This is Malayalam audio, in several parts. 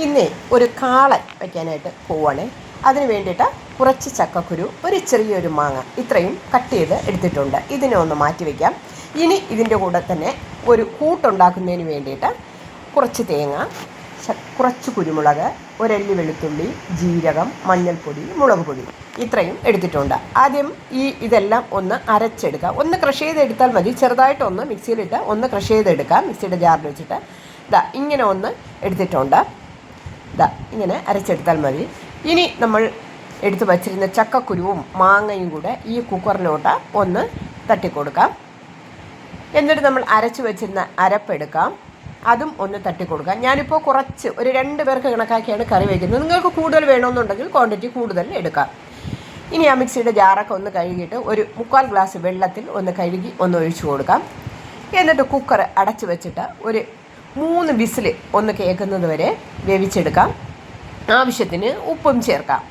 ഇന്നേ ഒരു കാളൻ വയ്ക്കാനായിട്ട് പോവുകയാണ് അതിന് വേണ്ടിയിട്ട് കുറച്ച് ചക്കക്കുരു ഒരു ചെറിയൊരു മാങ്ങ ഇത്രയും കട്ട് ചെയ്ത് എടുത്തിട്ടുണ്ട്. ഇതിനെ ഒന്ന് മാറ്റി വയ്ക്കാം. ഇനി ഇതിന്റെ കൂടെ തന്നെ ഒരു കൂട്ടുണ്ടാക്കുന്നതിന് വേണ്ടിയിട്ട് കുറച്ച് തേങ്ങ കുറച്ച് കുരുമുളക് ഒരല്ലി വെളുത്തുള്ളി ജീരകം മഞ്ഞൾപ്പൊടി മുളക് പൊടി ഇത്രയും എടുത്തിട്ടുണ്ട്. ആദ്യം ഈ ഇതെല്ലാം ഒന്ന് അരച്ചെടുക്കുക. ഒന്ന് ക്രഷ് ചെയ്തെടുത്താൽ മതി. ചെറുതായിട്ടൊന്ന് മിക്സിയിലിട്ട് ഒന്ന് ക്രഷ് ചെയ്തെടുക്കാം മിക്സിയുടെ ജാറിൽ വെച്ചിട്ട് ഇതാ ഇങ്ങനെ ഒന്ന് എടുത്തിട്ടുണ്ട്. ഇതാ ഇങ്ങനെ അരച്ചെടുത്താൽ മതി. ഇനി നമ്മൾ എടുത്തു വച്ചിരുന്ന ചക്കക്കുരുവും മാങ്ങയും കൂടെ ഈ കുക്കറിലോട്ട് ഒന്ന് തട്ടിക്കൊടുക്കാം. എന്നിട്ട് നമ്മൾ അരച്ചു വെച്ചിരുന്ന അരപ്പെടുക്കാം. അതും ഒന്ന് തട്ടിക്കൊടുക്കാം. ഞാനിപ്പോൾ കുറച്ച് ഒരു രണ്ട് പേർക്ക് കണക്കാക്കിയാണ് കറി വയ്ക്കുന്നത് നിങ്ങൾക്ക് കൂടുതൽ വേണമെന്നുണ്ടെങ്കിൽ ക്വാണ്ടിറ്റി കൂടുതൽ എടുക്കാം. ഇനി ആ മിക്സിയുടെ ജാറൊക്കെ ഒന്ന് കഴുകിയിട്ട് ഒരു മുക്കാൽ ഗ്ലാസ് വെള്ളത്തിൽ ഒന്ന് കഴുകി ഒന്ന് ഒഴിച്ചു കൊടുക്കാം. എന്നിട്ട് കുക്കർ അടച്ചു വെച്ചിട്ട് ഒരു മൂന്ന് വിസിൽ ഒന്ന് കേൾക്കുന്നത് വരെ വേവിച്ചെടുക്കാം. ആവശ്യത്തിന് ഉപ്പും ചേർക്കാം.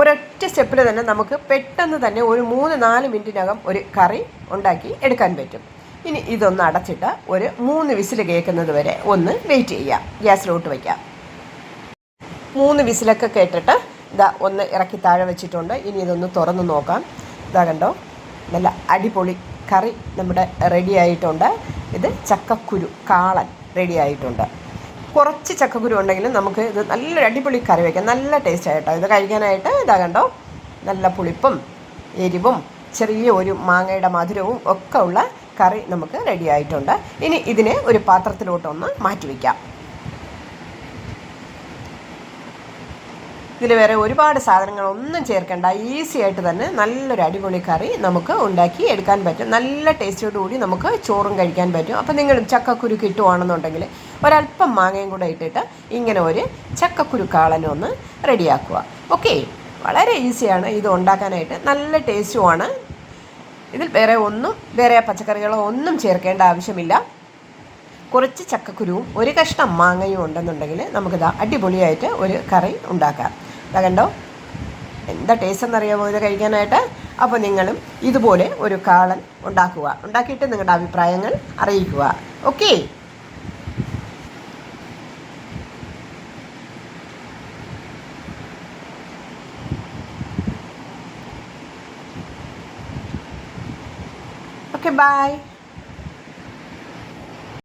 ഒരൊറ്റ സ്റ്റെപ്പിൽ തന്നെ നമുക്ക് പെട്ടെന്ന് തന്നെ ഒരു മൂന്ന് നാല് മിനിറ്റിനകം ഒരു കറി ഉണ്ടാക്കി എടുക്കാൻ പറ്റും. ഇനി ഇതൊന്ന് അടച്ചിട്ട് ഒരു മൂന്ന് വിസിൽ കേൾക്കുന്നത് വരെ ഒന്ന് വെയിറ്റ് ചെയ്യാം. ഗ്യാസിലോട്ട് വയ്ക്കാം. മൂന്ന് വിസിലൊക്കെ കേട്ടിട്ട് ഇതാ ഒന്ന് ഇറക്കി താഴെ വെച്ചിട്ടുണ്ട്. ഇനി ഇതൊന്ന് തുറന്ന് നോക്കാം. ഇതാ കണ്ടോ? നല്ല അടിപൊളി കറി നമ്മുടെ റെഡി ആയിട്ടുണ്ട്. ഇത് ചക്കക്കുരു കാളൻ റെഡി ആയിട്ടുണ്ട്. കുറച്ച് ചക്കക്കുരു ഉണ്ടെങ്കിലും നമുക്ക് ഇത് നല്ല അടിപൊളി കറി വയ്ക്കാം നല്ല ടേസ്റ്റ് ആയിട്ടോ ഇത് കഴിക്കാനായിട്ട് ഇതാ കണ്ടോ? നല്ല പുളിപ്പും എരിവും ചെറിയ ഒരു മാങ്ങയുടെ മധുരവും ഒക്കെ ഉള്ള കറി നമുക്ക് റെഡി ആയിട്ടുണ്ട്. ഇനി ഇതിനെ ഒരു പാത്രത്തിലോട്ടൊന്ന് മാറ്റി വയ്ക്കാം ഇതിൽ വേറെ ഒരുപാട് സാധനങ്ങളൊന്നും ചേർക്കേണ്ട. ഈസി ആയിട്ട് തന്നെ നല്ലൊരു അടിപൊളി കറി നമുക്ക് ഉണ്ടാക്കി എടുക്കാൻ പറ്റും. നല്ല ടേസ്റ്റോടുകൂടി നമുക്ക് ചോറും കഴിക്കാൻ പറ്റും. അപ്പം നിങ്ങൾ ചക്കക്കുരു കിട്ടുവാണെന്നുണ്ടെങ്കിൽ ഒരല്പം മാങ്ങയും കൂടെ ഇട്ടിട്ട് ഇങ്ങനെ ഒരു ചക്കക്കുരു കാളനൊന്ന് ഒന്ന് റെഡിയാക്കുക. ഓക്കെ വളരെ ഈസിയാണ് ഇത് ഉണ്ടാക്കാനായിട്ട്. നല്ല ടേസ്റ്റുമാണ് ഇതിൽ വേറെ ഒന്നും വേറെ പച്ചക്കറികളോ ഒന്നും ചേർക്കേണ്ട ആവശ്യമില്ല. കുറച്ച് ചക്കക്കുരുവും ഒരു കഷ്ണം മാങ്ങയും ഉണ്ടെന്നുണ്ടെങ്കിൽ നമുക്കിത് അടിപൊളിയായിട്ട് ഒരു കറി ഉണ്ടാക്കാം. കണ്ടോ? എന്താ ടേസ്റ്റ് എന്നറിയാമോ ഇത് കഴിക്കാനായിട്ട്? അപ്പോൾ നിങ്ങളും ഇതുപോലെ ഒരു കാളൻ ഉണ്ടാക്കുക. ഉണ്ടാക്കിയിട്ട് നിങ്ങളുടെ അഭിപ്രായങ്ങൾ അറിയിക്കുക. Okay okay bye